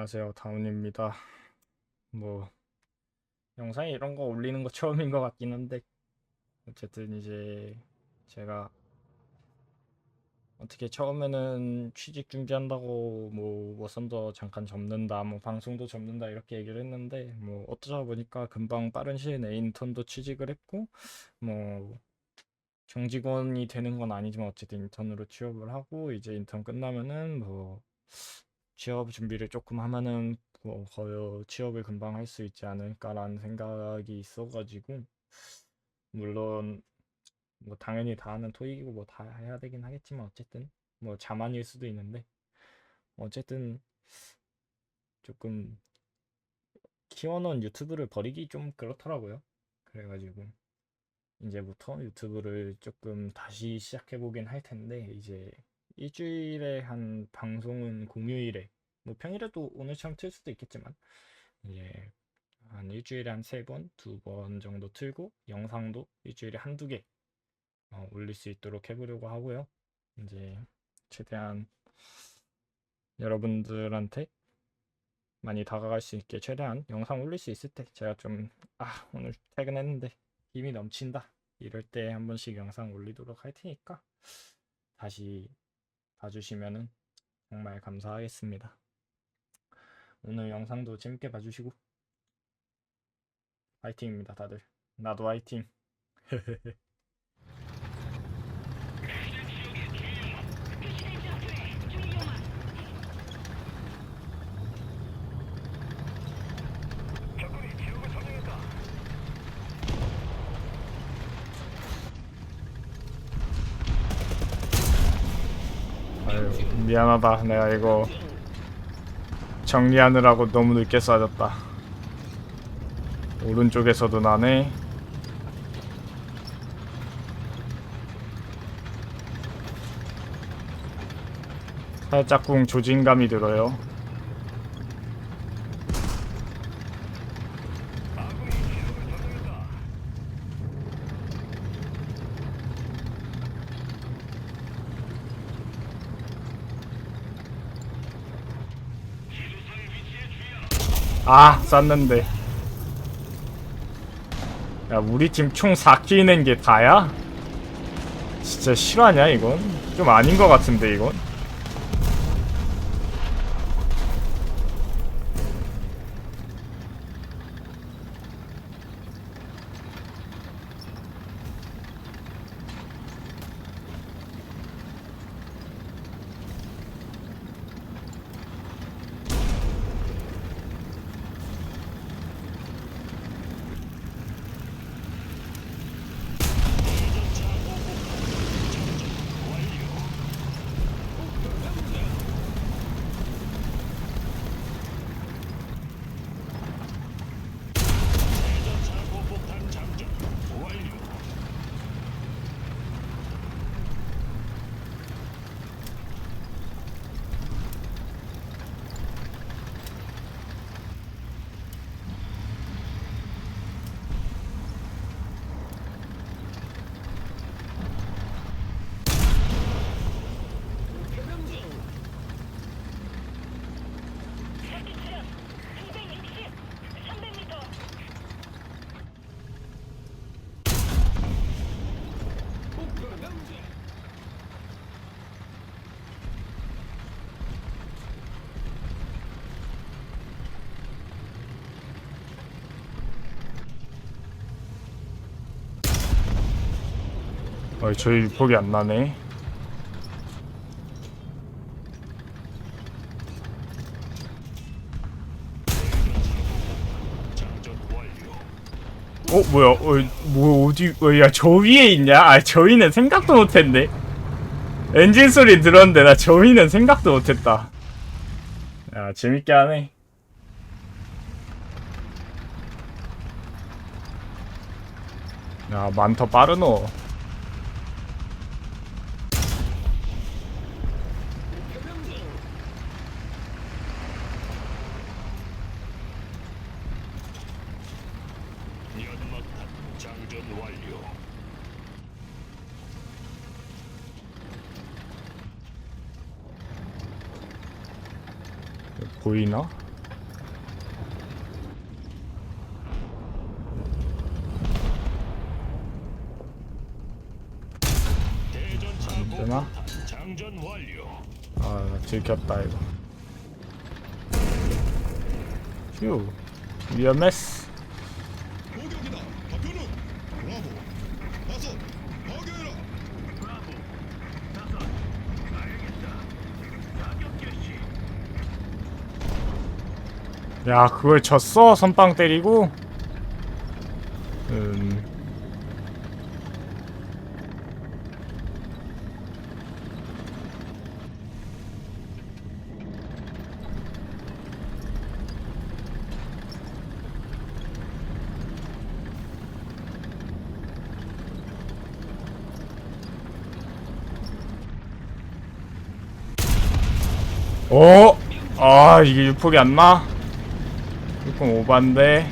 안녕하세요. 다운입니다. 뭐 영상에 이런 거 올리는 거 처음인 것 같긴 한데 어쨌든 이제 제가 어떻게 처음에는 취직 준비한다고 뭐 워선도 잠깐 접는다, 뭐 방송도 접는다 이렇게 얘기를 했는데 뭐 어쩌다 보니까 금방 빠른 시일 내에 인턴도 취직을 했고 뭐 정직원이 되는 건 아니지만 어쨌든 인턴으로 취업을 하고 이제 인턴 끝나면은 뭐 취업 준비를 조금 하면은 뭐 거의 취업을 금방 할 수 있지 않을까라는 생각이 있어가지고 물론 뭐 당연히 다 하는 토익이고 뭐 다 해야 되긴 하겠지만 어쨌든 뭐 자만일 수도 있는데 어쨌든 조금 키워놓은 유튜브를 버리기 좀 그렇더라고요. 그래가지고 이제부터 유튜브를 조금 다시 시작해 보긴 할 텐데 이제 일주일에 한 방송은 공휴일에. 뭐 평일에도 오늘처럼 틀 수도 있겠지만. 이제 한 일주일에 한 세 번, 두 번 정도 틀고 영상도 일주일에 한두 개 어, 올릴 수 있도록 해보려고 하고요. 이제 최대한 여러분들한테 많이 다가갈 수 있게 최대한 영상 올릴 수 있을 때 제가 좀 아 오늘 퇴근했는데 힘이 넘친다. 이럴 때 한 번씩 영상 올리도록 할 테니까 다시 봐주시면은 정말 감사하겠습니다. 오늘 영상도 재밌게 봐주시고. 화이팅입니다 다들. 나도 화이팅 아유 미안하다. 내가 이거 정리하느라고 너무 늦게 쏴졌다. 오른쪽에서도 나네. 살짝쿵 조진감이 들어요 아 쐈는데 야 우리 팀 총 4킬 낸 게 다야? 진짜 실화냐 이건? 좀 아닌 것 같은데 이건? 어, 저희 폭이 안 나네. 어 뭐야? 어, 뭐 어디? 어, 야저 위에 있냐? 아 저 위는 생각도 못했네. 엔진 소리 들었는데 나 저 위는 생각도 못했다. 야 재밌게 하네. 야 많더 빠르노. 연막탄 장전 완료. 보이나? 안 되나? 장전 완료. 아, 들켰다 이거. 휴, 위험했어. 야 그걸 졌어 선빵 때리고 음 어? 아 이게 유폭이 안 나? 유폭 오반데.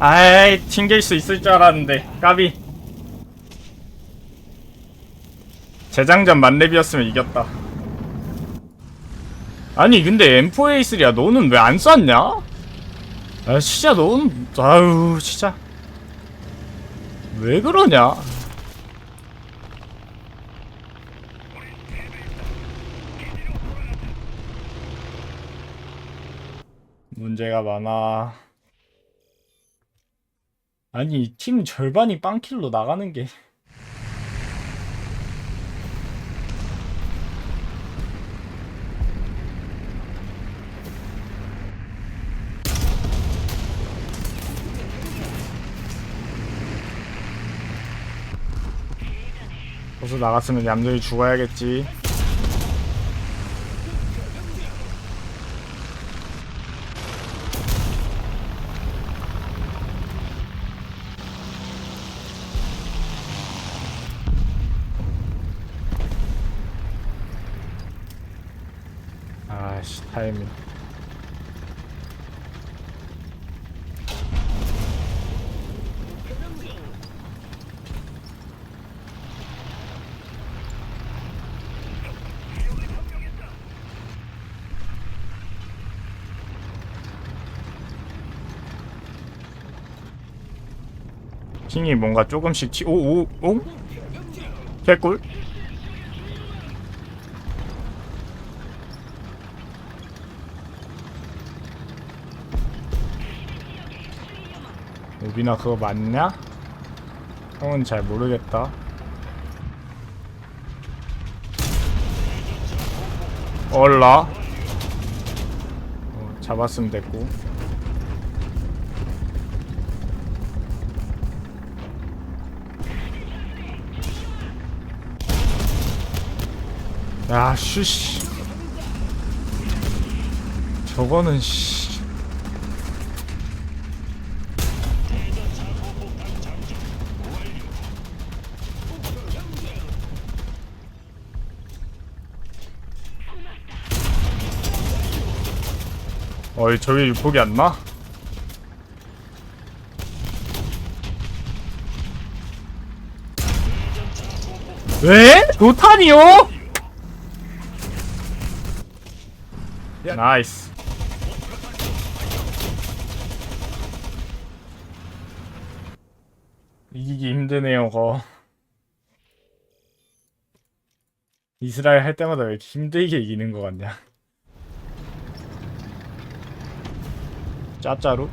아이 튕길 수 있을 줄 알았는데 까비. 재장전 만렙이었으면 이겼다. 아니 근데 M4A3야 너는 왜 안 쐈냐? 아 진짜 너는 아유 진짜 왜 그러냐? 문제가 많아. 아니 팀 절반이 빵킬로 나가는 게 벌써 나갔으면 얌전히 죽어야겠지. 아씨 타이밍. 킹이 뭔가 조금씩 치, 오, 오, 오? 개꿀? 우빈아 그거 맞냐? 형은 잘 모르겠다. 얼라. 어, 잡았으면 됐고. 야, 슈씨. 저거는 씨. 어이 저게 유폭이 안 나? 왜? 노탄이요? 나이스. 이기기 힘드네요 거. 이스라엘 할 때마다 왜 이렇게 힘들게 이기는 것 같냐. 짜짜로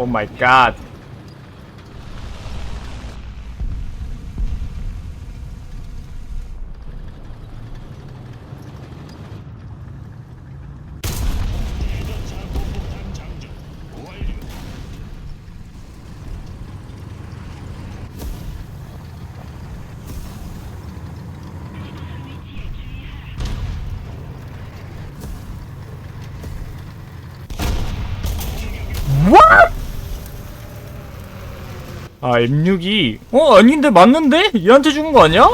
오 마이 아 M6이 어 아닌데 맞는데? 얘한테 죽은 거 아니야?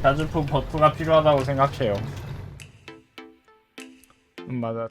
자주품 버프가 필요하다고 생각해요. 음 맞아.